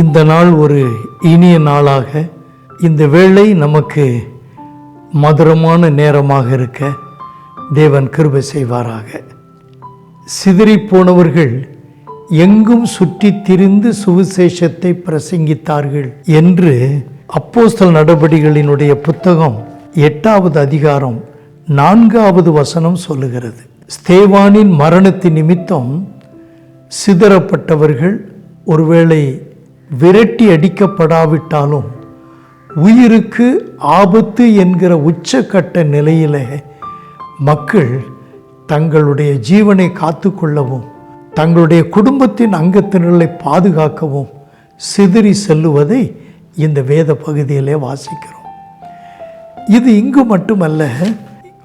இந்த நாள் ஒரு இனிய நாளாக இந்த வேளை நமக்கு மதுரமான நேரமாக இருக்க தேவன் கிருபை செய்வாராக. சிதறிப் போனவர்கள் எங்கும் சுற்றி திரிந்து சுவிசேஷத்தை பிரசங்கித்தார்கள் என்று அப்போஸ்தல் நடபடிகளினுடைய புத்தகம் எட்டாவது அதிகாரம் நான்காவது வசனம் சொல்லுகிறது. ஸ்தேவானின் மரணத்தின் நிமித்தம் சிதறப்பட்டவர்கள் ஒருவேளை விரட்டி அடிக்கப்படாவிட்டாலும் உயிருக்கு ஆபத்து என்கிற உச்சக்கட்ட நிலையில் மக்கள் தங்களுடைய ஜீவனை காத்துக்கொள்ளவும் தங்களுடைய குடும்பத்தின் அங்கத்தினர்களை பாதுகாக்கவும் சிதறி செல்லுவதை இந்த வேத பகுதியிலே வாசிக்கிறோம். இது இங்கு மட்டுமல்ல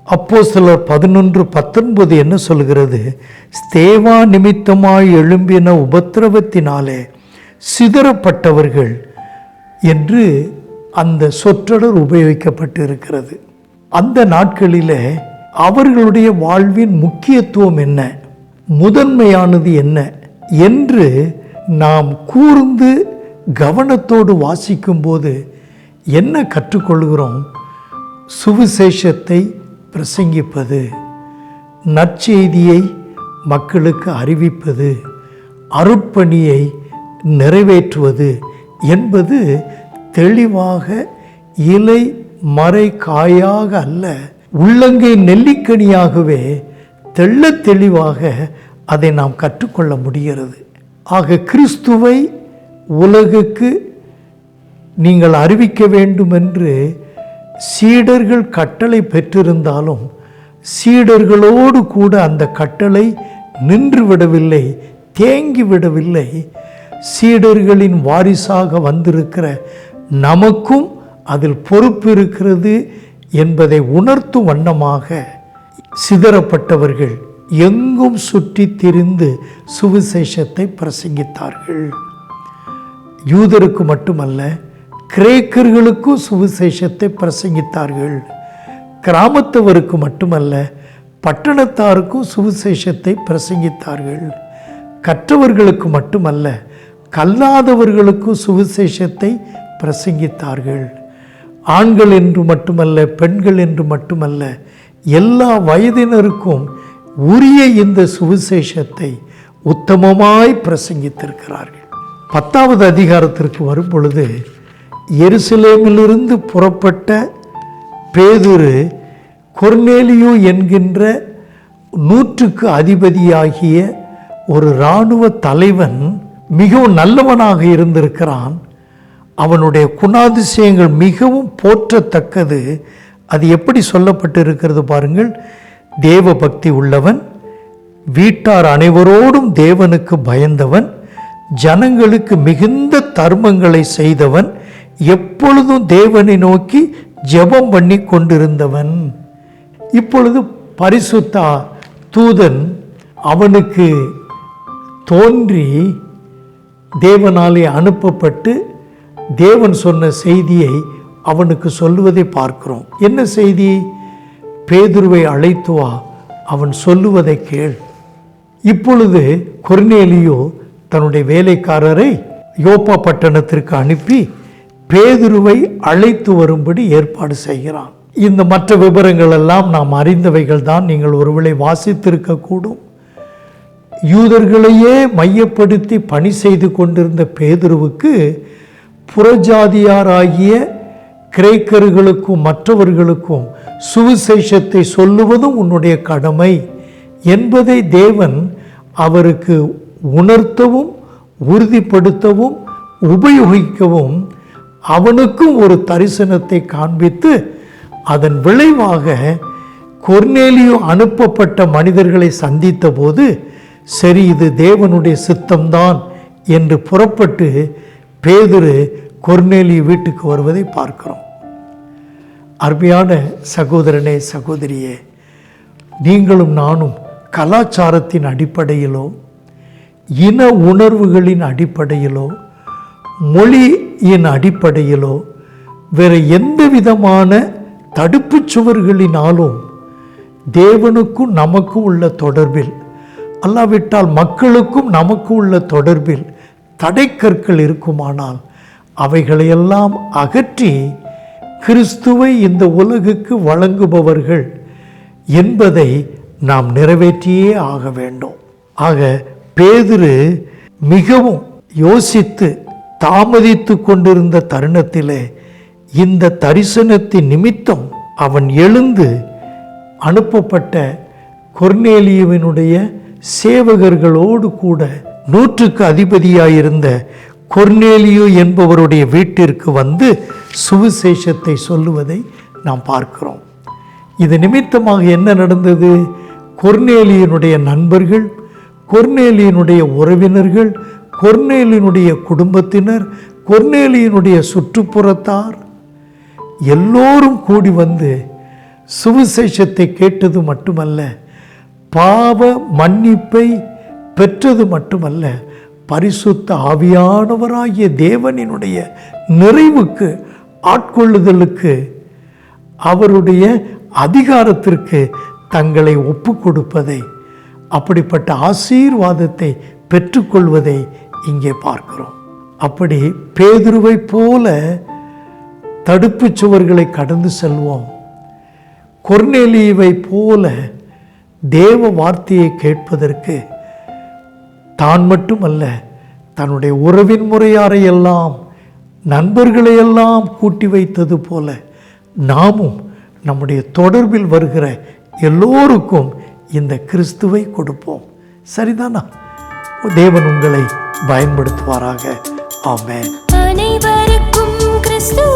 அப்போ சிலர் பதினொன்று பத்தொன்பது என்ன சொல்கிறது? ஸ்தேவா நிமித்தமாய் எழும்பின உபத்திரவத்தினாலே சிதறப்பட்டவர்கள் என்று அந்த சொற்றொடர் உபயோகிக்கப்பட்டு இருக்கிறது அந்த நாட்களில் அவர்களுடைய வாழ்வின் முக்கியத்துவம் என்ன? முதன்மையானது என்ன? என்று நாம் கூர்ந்து கவனத்தோடு வாசிக்கும்போது என்ன கற்றுக்கொள்கிறோம்? சுவிசேஷத்தை பிரசங்கிப்பது நற்செய்தியை மக்களுக்கு அறிவிப்பது அருட்பணியை நிறைவேற்றுவது என்பது தெளிவாக இலை மறை காயாக அல்ல உள்ளங்கை நெல்லிக்கனியாகவே தெள்ளத் தெளிவாக அதை நாம் கற்றுக்கொள்ள முடிகிறது. ஆக கிறிஸ்துவை உலகுக்கு நீங்கள் அறிவிக்க வேண்டும் என்று சீடர்கள் கட்டளை பெற்றிருந்தாலும் சீடர்களோடு கூட அந்த கட்டளை நின்று விடவில்லை தேங்கி விடவில்லை. சீடர்களின் வாரிசாக வந்திருக்கிற நமக்கும் அதில் பொறுப்பு இருக்கிறது என்பதை உணர்த்தும் வண்ணமாக சிதறப்பட்டவர்கள் எங்கும் சுற்றி திரிந்து சுவிசேஷத்தை பிரசங்கித்தார்கள். யூதருக்கு மட்டுமல்ல கிரேக்கர்களுக்கும் சுவிசேஷத்தை பிரசங்கித்தார்கள். கிராமத்தவருக்கு மட்டுமல்ல பட்டணத்தாருக்கும் சுவிசேஷத்தை பிரசங்கித்தார்கள். கற்றவர்களுக்கு மட்டுமல்ல கல்லாதவர்களுக்கும் சுவிசேஷத்தை பிரசங்கித்தார்கள். ஆண்கள் என்று மட்டுமல்ல பெண்கள் என்று மட்டுமல்ல எல்லா வயதினருக்கும் உரிய இந்த சுவிசேஷத்தை உத்தமமாய் பிரசங்கித்திருக்கிறார்கள். பத்தாவது அதிகாரத்திற்கு வரும் பொழுது எருசலேமிலிருந்து புறப்பட்ட பேதுரு கொர்னேலியோ என்கின்ற நூற்றுக்கு அதிபதியாகிய ஒரு இராணுவ தலைவன் மிகவும் நல்லவனாக இருந்திருக்கிறான். அவனுடைய குணாதிசயங்கள் மிகவும் போற்றத்தக்கது. அது எப்படி சொல்லப்பட்டு இருக்கிறது பாருங்கள். தேவ பக்தி உள்ளவன் வீட்டார் அனைவரோடும் தேவனுக்கு பயந்தவன் ஜனங்களுக்கு மிகுந்த தர்மங்களை செய்தவன் எப்பொழுதும் தேவனை நோக்கி ஜெபம் பண்ணி கொண்டிருந்தவன். இப்பொழுது பரிசுத்தா தூதன் அவனுக்கு தோன்றி தேவனாலே அனுப்பப்பட்டு தேவன் சொன்ன செய்தியை அவனுக்கு சொல்லுவதை பார்க்கிறோம். என்ன செய்தி? பேதுருவை அழைத்து வா அவன் சொல்லுவதை கேள். இப்பொழுது கொர்னேலியோ தன்னுடைய வேலைக்காரரை யோப்பா பட்டணத்திற்கு அனுப்பி பேதுருவை அழைத்து வரும்படி ஏற்பாடு செய்கிறான். இந்த மற்ற விவரங்கள் எல்லாம் நாம் அறிந்தவைகள் தான். நீங்கள் ஒருவேளை வாசித்திருக்கக்கூடும். யூதர்களையே மையப்படுத்தி பணி செய்து கொண்டிருந்த பேதுருவுக்கு புறஜாதியாராகிய கிரேக்கர்களுக்கும் மற்றவர்களுக்கும் சுவிசேஷத்தை சொல்லுவதும் உன்னுடைய கடமை என்பதை தேவன் அவருக்கு உணர்த்தவும் உறுதிப்படுத்தவும் உபயோகிக்கவும் அவனுக்கும் ஒரு தரிசனத்தை காண்பித்து அதன் விளைவாக கொர்னேலியோ அனுப்பப்பட்ட மனிதர்களை சந்தித்த போது சரி இது தேவனுடைய சித்தம்தான் என்று புறப்பட்டு பேதுரு கொர்நேலி வீட்டுக்கு வருவதை பார்க்கிறோம். அருமையான சகோதரனே சகோதரியே நீங்களும் நானும் கலாச்சாரத்தின் அடிப்படையிலோ இன உணர்வுகளின் அடிப்படையிலோ மொழியின் அடிப்படையிலோ வேறு எந்த விதமான தடுப்புச் சுவர்களினாலும் தேவனுக்கும் நமக்கும் உள்ள தொடர்பில் அல்லாவிட்டால் மக்களுக்கும் நமக்கும் உள்ள தொடர்பில் தடைக்கற்கள் இருக்குமானால் அவைகளையெல்லாம் அகற்றி கிறிஸ்துவை இந்த உலகுக்கு வழங்குபவர்கள் என்பதை நாம் நிறைவேற்றியே ஆக வேண்டும். ஆக பேதுரு மிகவும் யோசித்து தாமதித்து கொண்டிருந்த தருணத்திலே இந்த தரிசனத்தின் நிமித்தம் அவன் எழுந்து அனுப்பப்பட்ட கொர்னேலியவினுடைய சேவகர்களோடு கூட நூற்றுக்கு அதிபதியாயிருந்த கொர்னேலியோ என்பவருடைய வீட்டிற்கு வந்து சுவிசேஷத்தை சொல்லுவதை நாம் பார்க்கிறோம். இது நிமித்தமாக என்ன நடந்தது? கொர்னேலியனுடைய நண்பர்கள் கொர்னேலியனுடைய உறவினர்கள் கொர்னேலியனுடைய குடும்பத்தினர் கொர்னேலியனுடைய சுற்றுப்புறத்தார் எல்லோரும் கூடி வந்து சுவிசேஷத்தை கேட்டது மட்டுமல்ல பாவ மன்னிப்பை பெற்றது மட்டுமல்ல பரிசுத்த ஆவியானவராகிய தேவனினுடைய நிறைவுக்கு ஆட்கொள்ளுதலுக்கு அவருடைய அதிகாரத்திற்கு தங்களை ஒப்பு கொடுப்பதை அப்படிப்பட்ட ஆசீர்வாதத்தை பெற்றுக்கொள்வதை இங்கே பார்க்கிறோம். அப்படி பேதுருவை போல தடுப்புச் சுவர்களை கடந்து செல்வோம். கொர்நேலியுவை போல தேவ வார்த்தையை கேட்பதற்கு தான் மட்டுமல்ல தன்னுடைய உறவின் முறையாரையெல்லாம் நண்பர்களையெல்லாம் கூட்டி வைத்தது போல நாமும் நம்முடைய தொடர்பில் வருகிற எல்லோருக்கும் இந்த கிறிஸ்துவை கொடுப்போம். சரிதானா? தேவன் உங்களை பயன்படுத்துவாராக. ஆமே அனைவருக்கும் கிறிஸ்துவ